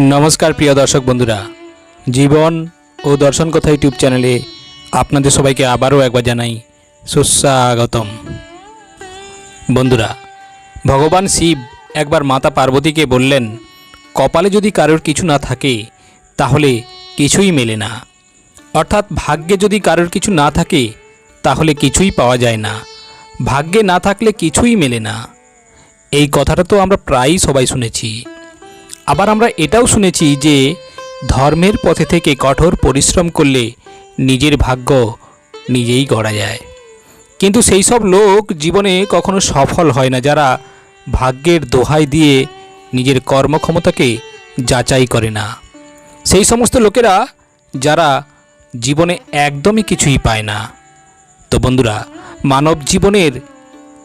নমস্কার প্রিয় দর্শক বন্ধুরা। জীবন ও দর্শন কথা ইউটিউব চ্যানেলে আপনাদের সবাইকে আবারও একবার জানাই সুস্বাগতম। বন্ধুরা, ভগবান শিব একবার মাতা পার্বতীকে বললেন, কপালে যদি কারোর কিছু না থাকে, তাহলে কিছুই মেলে না। অর্থাৎ ভাগ্যে যদি কারোর কিছু না থাকে, তাহলে কিছুই পাওয়া যায় না। ভাগ্যে না থাকলে কিছুই মেলে না। এই কথাটা তো আমরা প্রায়ই সবাই শুনেছি। আবার আমরা এটাও শুনেছি যে ধর্মের পথে থেকে কঠোর পরিশ্রম করলে নিজের ভাগ্য নিজেই গড়া যায়। কিন্তু সেই সব লোক জীবনে কখনো সফল হয় না যারা ভাগ্যের দোহাই দিয়ে নিজের কর্মক্ষমতাকে যাচাই করে না। সেই সমস্ত লোকেরা যারা জীবনে একদমই কিছুই পায় না। তো বন্ধুরা, মানব জীবনের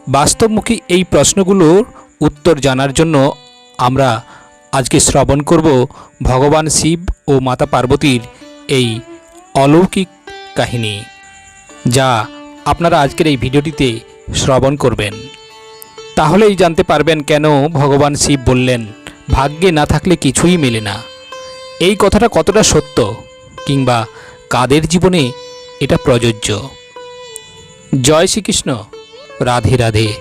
বাস্তবমুখী এই প্রশ্নগুলোর উত্তর জানার জন্য আমরা আজকে শ্রবণ করব ভগবান শিব ও মাতা পার্বতীর এই অলৌকিক কাহিনী। যা আপনারা আজকের এই ভিডিওটিতে শ্রবণ করবেন। তাহলেই জানতে পারবেন কেন ভগবান শিব বললেন, ভাগ্যে না থাকলে কিছুই মেলে না। এই কথাটা কতটা সত্য কিংবা কাদের জীবনে এটা প্রযোজ্য? জয় শ্রীকৃষ্ণ। রাধে রাধে।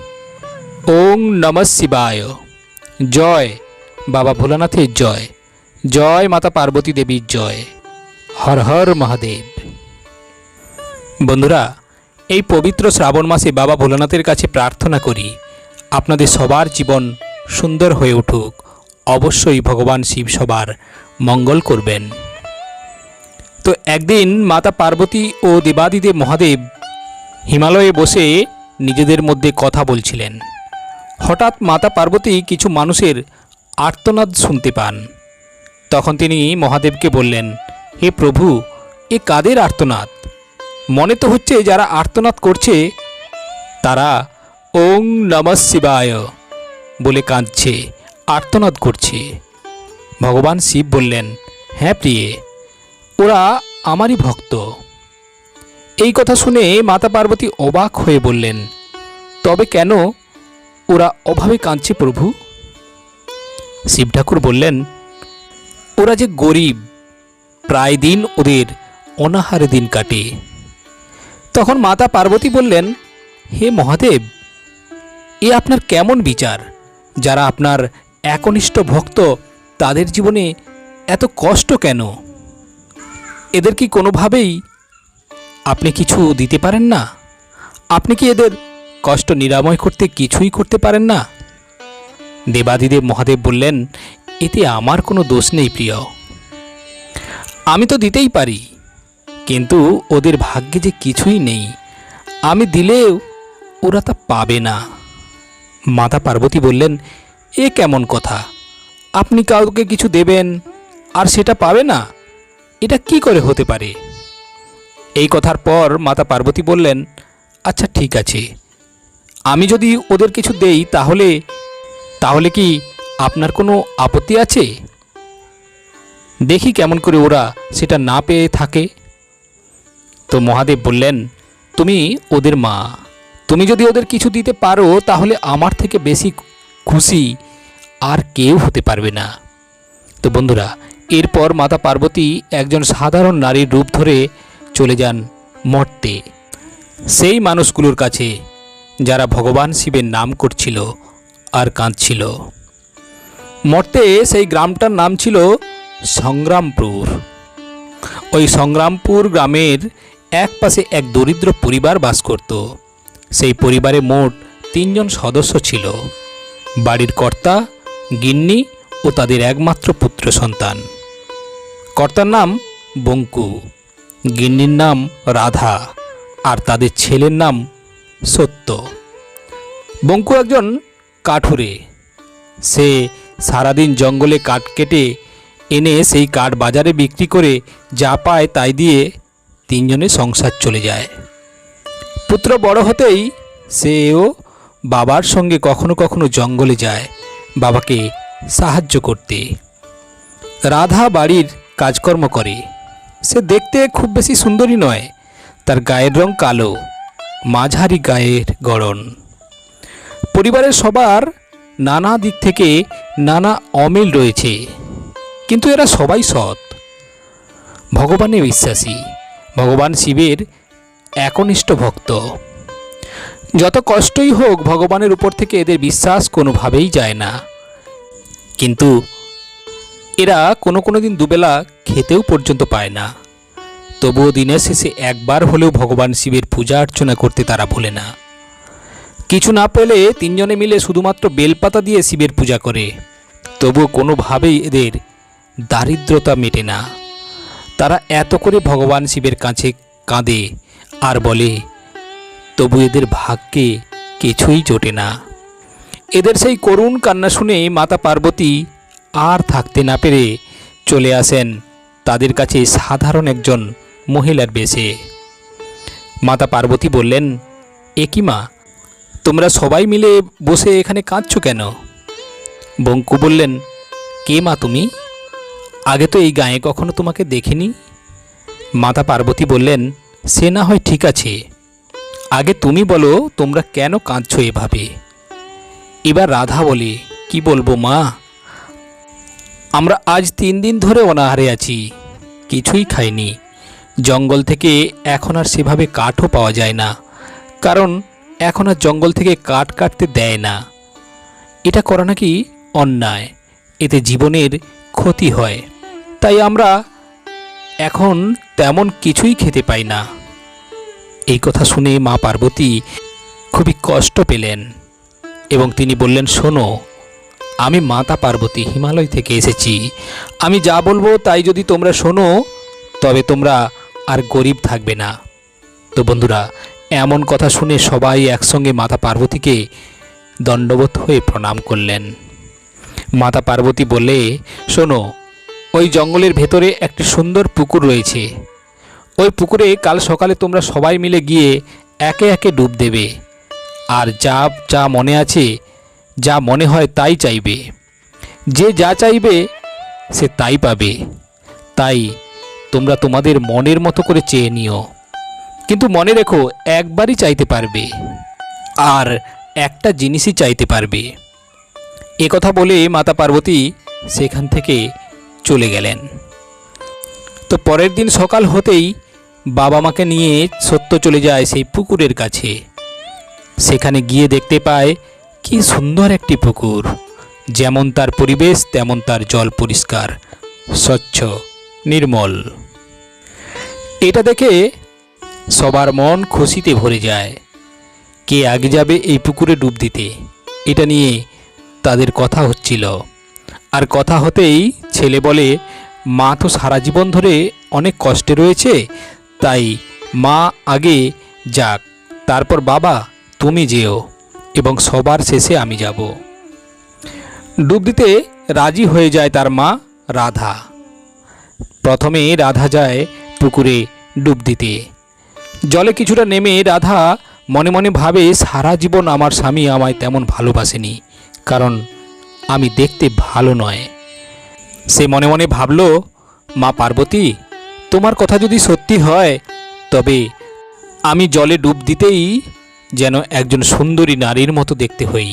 ওং নম শিবায়। জয় বাবা ভোলানাথের জয়। জয় মাতা পার্বতী দেবীর জয়। হর হর মহাদেব। বন্ধুরা, এই পবিত্র শ্রাবণ মাসে বাবা ভোলানাথের কাছে প্রার্থনা করি, আপনাদের সবার জীবন সুন্দর হয়ে উঠুক। অবশ্যই ভগবান শিব সবার মঙ্গল করবেন। তো একদিন মাতা পার্বতী ও দেবাদিদেব মহাদেব হিমালয়ে বসে নিজেদের মধ্যে কথা বলছিলেন। হঠাৎ মাতা পার্বতী কিছু মানুষের আর্তনাদ শুনতে পান। তখন তিনি মহাদেবকে বললেন, হে প্রভু, এ কাদের আর্তনাদ? মনে তো হচ্ছে যারা আর্তনাদ করছে, তারা ওং নম শিবায় বলে কাঁদছে, আর্তনাদ করছে। ভগবান শিব বললেন হ্যাঁ প্রিয়ে, ওরা আমারই ভক্ত। এই কথা শুনে মাতা পার্বতী অবাক হয়ে বললেন, তবে কেন ওরা অভাবে কাঁদছে প্রভু? শিব ঠাকুর বললেন, ওরা যে গরিব, প্রায় দিন ওদের অনাহারে দিন কাটে। তখন মাতা পার্বতী বললেন, হে মহাদেব, এ আপনার কেমন বিচার? যারা আপনার একনিষ্ঠ ভক্ত, তাদের জীবনে এত কষ্ট কেন? এদের কি কোনোভাবেই আপনি কিছু দিতে পারেন না? আপনি কি এদের কষ্ট নিরাময় করতে কিছুই করতে পারেন না? দেবাদিদেব মহাদেব বললেন, এতে আমার কোনো দোষ নেই প্রিয়। আমি তো দিতেই পারি, কিন্তু ওদের ভাগ্যে যে কিছুই নেই, আমি দিলেও ওরা তা পাবে না। মাতা পার্বতী বললেন, এ কেমন কথা? আপনি কাউকে কিছু দেবেন আর সেটা পাবে না? এটা কি করে হতে পারে? এই কথার পর মাতা পার্বতী বললেন আচ্ছা ঠিক আছে। আমি যদি ওদের কিছু দেই, তাহলে তাহলে কি আপনার কোনো আপত্তি আছে? দেখি কেমন করে ওরা সেটা না পেয়ে থাকে। তো মহাদেব বললেন, তুমি ওদের মা। তুমি যদি ওদের কিছু দিতে পারো, তাহলে আমার থেকে বেশি খুশি আর কেউ হতে পারবে না। তো বন্ধুরা, এরপর মাতা পার্বতী একজন সাধারণ নারীর রূপ ধরে চলে যান মর্তে সেই মানুষগুলোর কাছে, যারা ভগবান শিবের নাম করছিল আর কাঁদছিল। মর্তে সেই গ্রামটার নাম ছিল সংগ্রামপুর। ওই সংগ্রামপুর গ্রামের এক পাশে এক দরিদ্র পরিবার বাস করত। সেই পরিবারে মোট তিনজন সদস্য ছিল। বাড়ির কর্তা, গিন্নি ও তাদের একমাত্র পুত্র সন্তান। কর্তার নাম বঙ্কু, গিন্নির নাম রাধা আর তাদের ছেলের নাম সত্য। বঙ্কু একজন কাঠুরে। সে সারাদিন জঙ্গলে কাঠ কেটে এনে সেই কাঠ বাজারে বিক্রি করে যা পায় তাই দিয়ে তিনজনের সংসার চলে যায়। পুত্র বড় হতেই সেও বাবার সঙ্গে কখনো কখনো জঙ্গলে যায় বাবাকে সাহায্য করতে। রাধা বাড়ির কাজকর্ম করে। সে দেখতে খুব বেশি সুন্দরী নয়, তার গায়ের রং কালো, মাঝারি গায়ের গড়ন। পরিবারের সবার নানা দিক থেকে নানা অমিল রয়েছে, কিন্তু এরা সবাই সৎ। ভগবানে বিশ্বাসী, ভগবান শিবের একনিষ্ঠ ভক্ত। যত কষ্টই হোক ভগবানের উপর থেকে এদের বিশ্বাস কোনোভাবেই যায় না। কিন্তু এরা কোনো কোনো দিন দুবেলা খেতেও পর্যন্ত পায় না। তবুও দিনের শেষে একবার হলেও ভগবান শিবের পূজা অর্চনা করতে তারা ভোলে না। কিছু না পেলে তিনজনে মিলে শুধুমাত্র বেলপাতা দিয়ে শিবের পূজা করে। তবুও কোনোভাবেই এদের দারিদ্রতা মেটে না। তারা এত করে ভগবান শিবের কাছে কাঁদে আর বলে, তবু এদের ভাগ্যে কিছুই জোটে না। এদের সেই করুণ কান্না শুনে মাতা পার্বতী আর থাকতে না পেরে চলে আসেন তাদের কাছে সাধারণ একজন মহিলার বেশে। মাতা পার্বতী বললেন, এ কি মা তোমরা সবাই মিলে বসে এখানে কাঁদছো কেন? বঙ্কু বললেন, কে মা তুমি? আগে তো এই গায়ে কখনো তোমাকে দেখিনি? মাতা পার্বতী বললেন, সে না হয় ঠিক আছে। আগে তুমি বলো, তোমরা কেন কাঁদছ এভাবে? এবার রাধা বলে, কি বলব মা? আমরা আজ তিন দিন ধরে অনাহারে আছি, কিছুই খাইনি। জঙ্গল থেকে এখন আর সেভাবে কাঠও পাওয়া যায় না। কারণ এখন আর জঙ্গল থেকে কাঠ কাটতে দেয় না। এটা করা নাকি অন্যায়। এতে জীবনের ক্ষতি হয়। তাই আমরা এখন তেমন কিছুই খেতে পাই না। এই কথা শুনে মা পার্বতী খুবই কষ্ট পেলেন এবং তিনি বললেন, শোনো, আমি মাতা পার্বতী হিমালয় থেকে এসেছি। আমি যা বলব তাই যদি তোমরা শোনো, তবে তোমরা আর গরিব থাকবে না। তো বন্ধুরা এমন কথা শুনে সবাই একসঙ্গে মাতা পার্বতীকে দণ্ডবোধ হয়ে প্রণাম করলেন। মাতা পার্বতী বলে শোনো, ওই জঙ্গলের ভেতরে একটি সুন্দর পুকুর রয়েছে। ওই পুকুরে কাল সকালে তোমরা সবাই মিলে গিয়ে একে একে ডুব দেবে। আর যা যা মনে আছে, যা মনে হয় তাই চাইবে। যে যা চাইবে, সে তাই পাবে। তাই তোমরা তোমাদের মনের মতো করে চেয়ে নিও। কিন্তু মনে রেখো, একবারই চাইতে পারবে। আর একটা জিনিসই চাইতে পারবে। এ কথা বলে মাতা পার্বতী সেখান থেকে চলে গেলেন। তো পরের দিন সকাল হতেই বাবা মাকে নিয়ে সত্য চলে যায় সেই পুকুরের কাছে। সেখানে গিয়ে দেখতে পায়, কি সুন্দর একটি পুকুর। যেমন তার পরিবেশ, তেমন তার জল পরিষ্কার, স্বচ্ছ, নির্মল। এটা দেখে সবার মন খুশিতে ভরে যায়। কে আগে যাবে এই পুকুরে ডুব দিতে? এটা নিয়ে তাদের কথা হচ্ছিল। আর কথা হতেই ছেলে বলে, মা তো সারা জীবন ধরে অনেক কষ্টে রয়েছে, তাই মা আগে যাক, তারপর বাবা, তুমি যেও, এবং সবার শেষে আমি যাব। ডুব দিতে রাজি হয়ে যায় তার মা, রাধা। প্রথমে রাধা যায় পুকুরে ডুব দিতে। জলে কিছুটা নেমে রাধা মনে মনে ভাবে, সারা জীবন আমার স্বামী আমায় তেমন ভালোবাসেনি, কারণ আমি দেখতে ভালো নয়। সে মনে মনে ভাবল, মা পার্বতী, তোমার কথা যদি সত্যি হয়, তবে আমি জলে ডুব দিতেই যেন একজন সুন্দরী নারীর মতো দেখতে হই।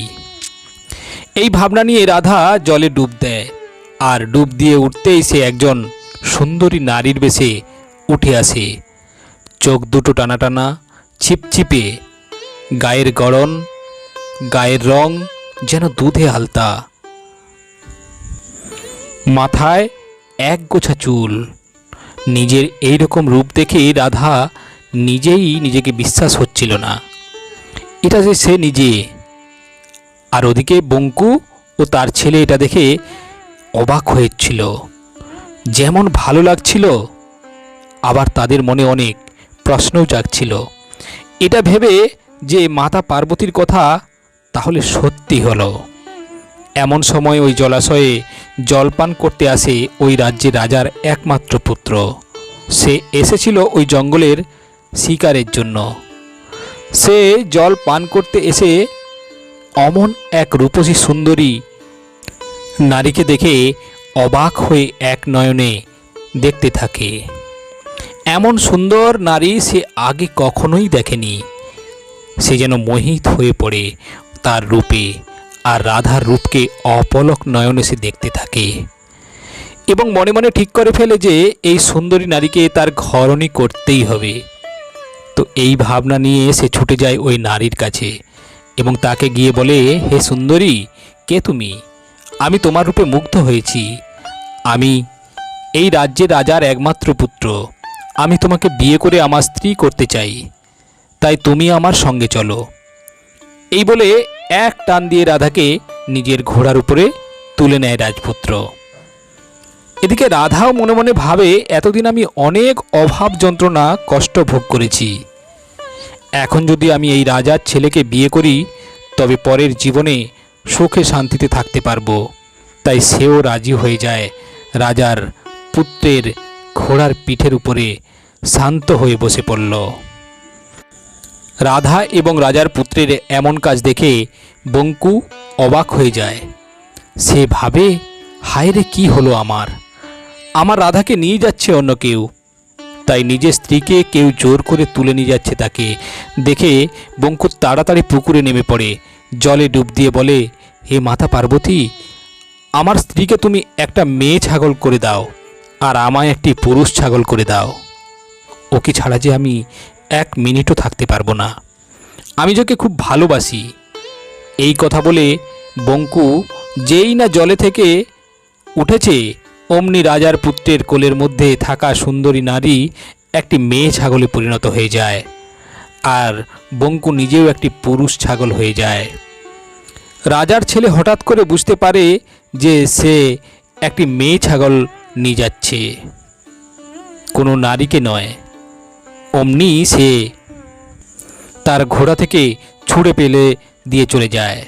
এই ভাবনা নিয়ে রাধা জলে ডুব দেয়, আর ডুব দিয়ে উঠতেই সে একজন সুন্দরী নারীর বেশে উঠে আসে। চোখ দুটো টানা টানা ছিপছিপে। গায়ের গড়ন, গায়ের রং যেন দুধে আলতা। মাথায় এক গোছা চুল। নিজের এই রকম রূপ দেখে রাধা নিজেই নিজেকে বিশ্বাস হচ্ছিল না। এটা যে সে নিজে। আর ওদিকে বঙ্কু ও তার ছেলে এটা দেখে অবাক হয়েছিল। যেমন ভালো লাগছিল, আবার তাদের মনে অনেক। প্রশ্নও জাগছিল। এটা ভেবে যে মাতা পার্বতীর কথা তাহলে সত্যি হলো। এমন সময় ওই জলাশয়ে জলপান করতে আসে ওই রাজ্যের রাজার একমাত্র পুত্র। সে এসেছিল ওই জঙ্গলের শিকারের জন্য। সে জল পান করতে এসে অমন এক রূপসী সুন্দরী নারীকে দেখে অবাক হয়ে এক নয়নে দেখতে থাকে। এমন সুন্দর নারী সে আগে কখনোই দেখেনি। সে যেন মোহিত হয়ে পড়ে তার রূপে আর রাধার রূপকে অপলক নয়নে সে দেখতে থাকে। এবং মনে মনে ঠিক করে ফেলে যে এই সুন্দরী নারীকে তার ঘরণী করতেই হবে। তো এই ভাবনা নিয়ে সে ছুটে যায় ওই নারীর কাছে এবং তাকে গিয়ে বলে, হে সুন্দরী, কে তুমি? আমি তোমার রূপে মুগ্ধ হয়েছি। আমি এই রাজ্যের রাজার একমাত্র পুত্র। আমি তোমাকে বিয়ে করে আমার স্ত্রী করতে চাই। তাই তুমি আমার সঙ্গে চলো। এই বলে এক টান দিয়ে রাধাকে নিজের ঘোড়ার উপরে তুলে নেয় রাজপুত্র। এদিকে রাধাও মনে মনে ভাবে, এতদিন আমি অনেক অভাব যন্ত্রণা, কষ্ট ভোগ করেছি। এখন যদি আমি এই রাজার ছেলেকে বিয়ে করি, তবে পরের জীবনে সুখে শান্তিতে থাকতে পারব। তাই সেও রাজি হয়ে যায় রাজার পুত্রের ঘোড়ার পিঠের উপরে শান্ত হয়ে বসে পড়ল। রাধা এবং রাজার পুত্রের এমন কাজ দেখে বঙ্কু অবাক হয়ে যায়। সে ভাবে, হায় রে, কী হলো আমার? আমার রাধাকে নিয়ে যাচ্ছে অন্য কেউ। তাই নিজের স্ত্রীকে কেউ জোর করে তুলে নিয়ে যাচ্ছে তাকে। দেখে বঙ্কু তাড়াতাড়ি পুকুরে নেমে পড়ে। জলে ডুব দিয়ে বলে, হে মাতা পার্বতী, আমার স্ত্রীকে তুমি একটা মেয়ে ছাগল করে দাও, আর আমায় একটি পুরুষ ছাগল করে দাও। ওকে ছাড়া যে আমি এক মিনিটও থাকতে পারব না। আমি যাকে খুব ভালোবাসি। এই কথা বলে বঙ্কু যেই না জলে থেকে উঠেছে, অমনি রাজার পুত্রের কোলের মধ্যে থাকা সুন্দরী নারী একটি মেয়ে ছাগলে পরিণত হয়ে যায় আর বঙ্কু নিজেও একটি পুরুষ ছাগল হয়ে যায়। রাজার ছেলে হঠাৎ করে বুঝতে পারে যে সে একটি মেয়ে ছাগল নিয়ে যাচ্ছে। কোনো নারীকে নয়। অমনি সে তার ঘোড়া থেকে ছুঁড়ে পেলে দিয়ে চলে যায়।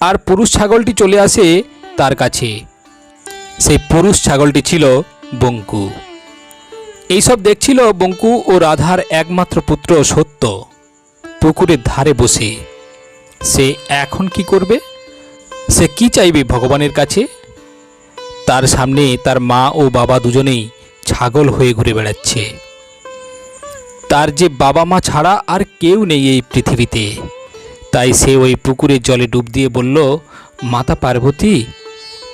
আর পুরুষ ছাগলটি চলে আসে তার কাছে। সেই পুরুষ ছাগলটি ছিল বঙ্কু। এইসব দেখছিল বঙ্কু ও রাধার একমাত্র পুত্র সত্য। পুকুরের ধারে বসে সে এখন কি করবে? সে কি চাইবে ভগবানের কাছে? তার সামনে তার মা ও বাবা দুজনেই ছাগল হয়ে ঘুরে বেড়াচ্ছে। তার যে বাবা মা ছাড়া আর কেউ নেই এই পৃথিবীতে। তাই সে ওই পুকুরের জলে ডুব দিয়ে বলল, মাতা পার্বতী,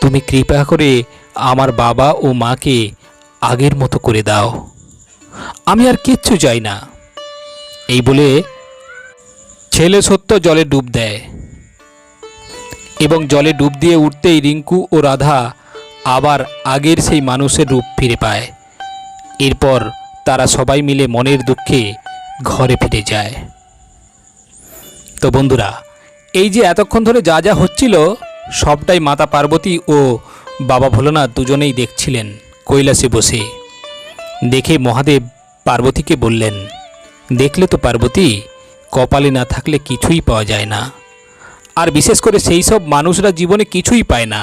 তুমি কৃপা করে আমার বাবা ও মাকে আগের মতো করে দাও। আমি আর কিচ্ছু চাই না। এই বলে ছেলে সত্য জলে ডুব দেয়। এবং জলে ডুব দিয়ে উঠতেই রিঙ্কু ও রাধা আবার আগের সেই মানুষের রূপ ফিরে পায়। এরপর তারা সবাই মিলে মনের দুঃখে ঘরে ফিরে যায়। তো বন্ধুরা, এই যে এতক্ষণ ধরে যা যা হচ্ছিল, সবটাই মাতা পার্বতী ও বাবা ভোলানাথ দুজনেই দেখছিলেন কৈলাসে বসে। দেখে মহাদেব পার্বতীকে বললেন, দেখলে তো পার্বতী, কপালে না থাকলে কিছুই পাওয়া যায় না। আর বিশেষ করে সেই সব মানুষরা জীবনে কিছুই পায় না।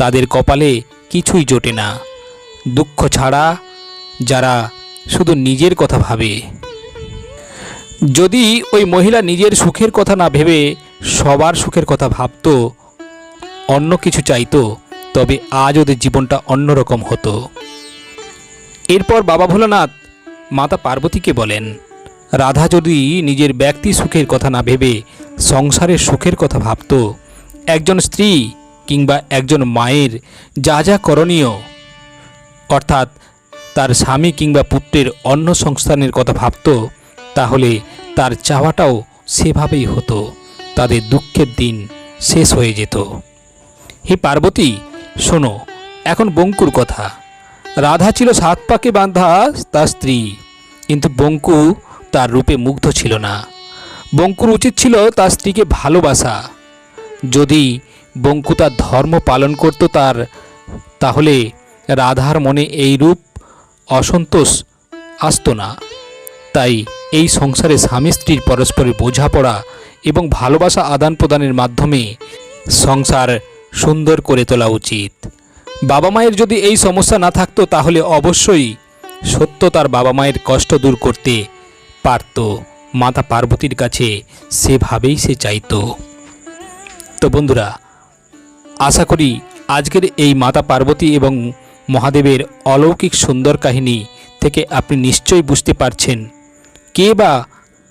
তাদের কপালে কিছুই জোটে না। দুঃখ ছাড়া যারা শুধু নিজের কথা ভাবে। যদি ওই মহিলা নিজের সুখের কথা না ভেবে সবার সুখের কথা ভাবতো, অন্য কিছু চাইতো, তবে আজ ওদের জীবনটা অন্যরকম হতো। এরপর বাবা ভোলানাথ মাতা পার্বতীকে বলেন, রাধা যদি নিজের ব্যক্তি সুখের কথা না ভেবে সংসারের সুখের কথা ভাবতো, একজন স্ত্রী কিংবা একজন মায়ের যা যা করণীয়, অর্থাৎ তার স্বামী কিংবা পুত্রের অন্য সংস্থানের কথা ভাবতো, তাহলে তার চাওয়াটাও সেভাবেই হতো। তাদের দুঃখের দিন শেষ হয়ে যেত। হে পার্বতী, শোনো, এখন বঙ্কুর কথা। রাধা ছিল সাত পাকে বাঁধা তার স্ত্রী, কিন্তু বঙ্কু তার রূপে মুগ্ধ ছিল না। বঙ্কুর উচিত ছিল তার স্ত্রীকে ভালোবাসা। যদি বঙ্কু তার ধর্ম পালন করত তার, তাহলে রাধার মনে এই রূপ অসন্তোষ আসতো না। তাই এই সংসারে স্বামী স্ত্রীর পরস্পরের বোঝাপড়া এবং ভালোবাসা আদান প্রদানের মাধ্যমে সংসার সুন্দর করে তোলা উচিত। বাবা মায়ের যদি এই সমস্যা না থাকতো, তাহলে অবশ্যই সত্য তার বাবা মায়ের কষ্ট দূর করতে পারত। মাতা পার্বতীর কাছে সেভাবেই সে চাইতো। তো বন্ধুরা, আশা করি আজকের এই মাতা পার্বতী এবং মহাদেবের অলৌকিক সুন্দর কাহিনী থেকে আপনি নিশ্চয়ই বুঝতে পারছেন। কে বা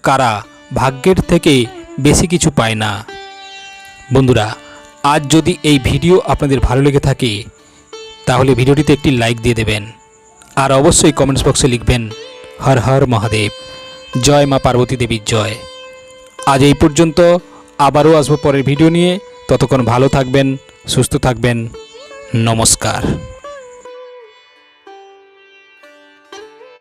কারা ভাগ্যের থেকে বেশি কিছু পায় না। বন্ধুরা, আজ যদি এই ভিডিও আপনাদের ভালো লেগে থাকে, তাহলে ভিডিওটিতে একটি লাইক দিয়ে দেবেন। আর অবশ্যই কমেন্টস বক্সে লিখবেন, হর হর মহাদেব, জয় মা পার্বতী দেবীর জয়। আজ এই পর্যন্ত আবারও আসব পরের ভিডিও নিয়ে। ততক্ষণ ভালো থাকবেন, সুস্থ থাকবেন। নমস্কার।